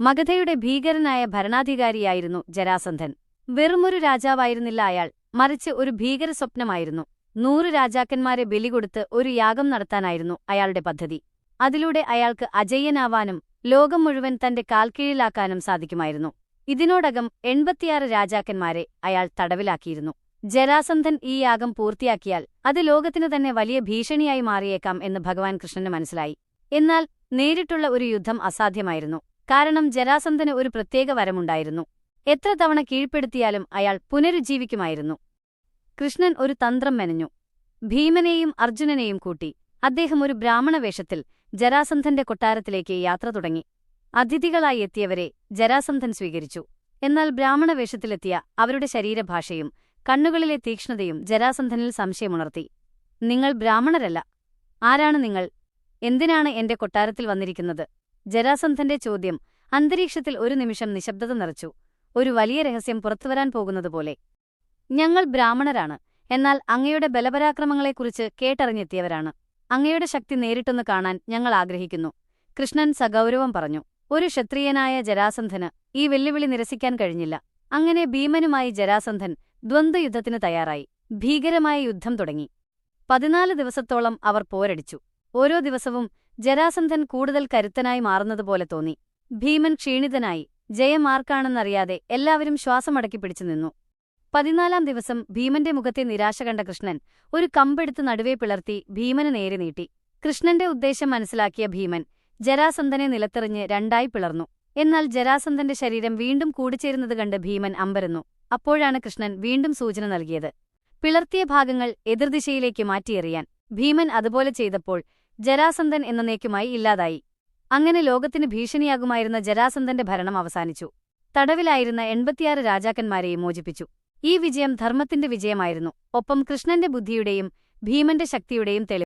മഗധയുടെ ഭീകരനായ ഭരണാധികാരിയായിരുന്നു ജരാസന്ധൻ. വെറുമൊരു രാജാവായിരുന്നില്ല അയാൾ. മറിച്ച് ഒരു ഭീകര സ്വപ്നമായിരുന്നു. നൂറ് രാജാക്കന്മാരെ ബലികൊടുത്ത് ഒരു യാഗം നടത്താനായിരുന്നു അയാളുടെ പദ്ധതി. അതിലൂടെ അയാൾക്ക് അജയ്യനാവാനും ലോകം മുഴുവൻ തന്റെ കാൽക്കീഴിലാക്കാനും സാധിക്കുമായിരുന്നു. ഇതിനോടകം എൺപത്തിയാറ് രാജാക്കന്മാരെ അയാൾ തടവിലാക്കിയിരുന്നു. ജരാസന്ധൻ ഈ യാഗം പൂർത്തിയാക്കിയാൽ അത് ലോകത്തിനു തന്നെ വലിയ ഭീഷണിയായി മാറിയേക്കാം എന്ന് ഭഗവാൻ കൃഷ്ണന് മനസ്സിലായി. എന്നാൽ നേരിട്ടുള്ള ഒരു യുദ്ധം അസാധ്യമായിരുന്നു. കാരണം ജരാസന്ധന് ഒരു പ്രത്യേക വരമുണ്ടായിരുന്നു. എത്ര തവണ കീഴ്പ്പെടുത്തിയാലും അയാൾ പുനരുജ്ജീവിക്കുമായിരുന്നു. കൃഷ്ണൻ ഒരു തന്ത്രം മെനഞ്ഞു. ഭീമനെയും അർജുനനെയും കൂട്ടി അദ്ദേഹം ഒരു ബ്രാഹ്മണവേഷത്തിൽ ജരാസന്ധന്റെ കൊട്ടാരത്തിലേക്ക് യാത്ര തുടങ്ങി. അതിഥികളായി എത്തിയവരെ ജരാസന്ധൻ സ്വീകരിച്ചു. എന്നാൽ ബ്രാഹ്മണ വേഷത്തിലെത്തിയ അവരുടെ ശരീരഭാഷയും കണ്ണുകളിലെ തീക്ഷ്ണതയും ജരാസന്ധനിൽ സംശയമുണർത്തി. നിങ്ങൾ ബ്രാഹ്മണരല്ല. ആരാണ് നിങ്ങൾ? എന്തിനാണ് എന്റെ കൊട്ടാരത്തിൽ വന്നിരിക്കുന്നത്? ജരാസന്ധന്റെ ചോദ്യം അന്തരീക്ഷത്തിൽ ഒരു നിമിഷം നിശബ്ദത നിറച്ചു. ഒരു വലിയ രഹസ്യം പുറത്തുവരാൻ പോകുന്നതുപോലെ. ഞങ്ങൾ ബ്രാഹ്മണരാണ്. എന്നാൽ അങ്ങയുടെ ബലപരാക്രമങ്ങളെക്കുറിച്ച് കേട്ടറിഞ്ഞെത്തിയവരാണ്. അങ്ങയുടെ ശക്തി നേരിട്ടൊന്ന് കാണാൻ ഞങ്ങൾ ആഗ്രഹിക്കുന്നു. കൃഷ്ണൻ സഗൗരവം പറഞ്ഞു ഒരു ക്ഷത്രിയനായ ജരാസന്ധന് ഈ വെല്ലുവിളി നിരസിക്കാൻ കഴിഞ്ഞില്ല. അങ്ങനെ ഭീമനുമായി ജരാസന്ധൻ ദ്വന്ദ്വയുദ്ധത്തിന് തയ്യാറായി. ഭീകരമായ യുദ്ധം തുടങ്ങി. പതിനാല് ദിവസത്തോളം അവർ പോരടിച്ചു. ഓരോ ദിവസവും ജരാസന്ധൻ കൂടുതൽ കരുത്തനായി മാറുന്നതുപോലെ തോന്നി. ഭീമൻ ക്ഷീണിതനായി ജയം ആർക്കാണെന്നറിയാതെ എല്ലാവരും ശ്വാസമടക്കി പിടിച്ചു നിന്നു. പതിനാലാം ദിവസം ഭീമന്റെ മുഖത്തെ നിരാശ കണ്ട കൃഷ്ണൻ ഒരു കമ്പെടുത്ത് നടുവേ പിളർത്തി ഭീമന് നേരെ നീട്ടി. കൃഷ്ണന്റെ ഉദ്ദേശം മനസ്സിലാക്കിയ ഭീമൻ ജരാസന്ധനെ നിലത്തെറിഞ്ഞ് രണ്ടായി പിളർന്നു. എന്നാൽ ജരാസന്ധന്റെ ശരീരം വീണ്ടും കൂടിച്ചേരുന്നത് കണ്ട് ഭീമൻ അമ്പരന്നു. അപ്പോഴാണ് കൃഷ്ണൻ വീണ്ടും സൂചന നൽകിയത്. പിളർത്തിയ ഭാഗങ്ങൾ എതിർദിശയിലേക്ക് മാറ്റിയെറിയാൻ. ഭീമൻ അതുപോലെ ചെയ്തപ്പോൾ ജരാസന്ധൻ എന്നേക്കുമായി ഇല്ലാതായി. അങ്ങനെ ലോകത്തിന് ഭീഷണിയാകുമായിരുന്ന ജരാസന്ധന്റെ ഭരണം അവസാനിച്ചു. തടവിലായിരുന്ന എൺപത്തിയാറ് രാജാക്കന്മാരെയും മോചിപ്പിച്ചു. ഈ വിജയം ധർമ്മത്തിന്റെ വിജയമായിരുന്നു. ഒപ്പം കൃഷ്ണന്റെ ബുദ്ധിയുടെയും ഭീമന്റെ ശക്തിയുടെയും തെളിവ്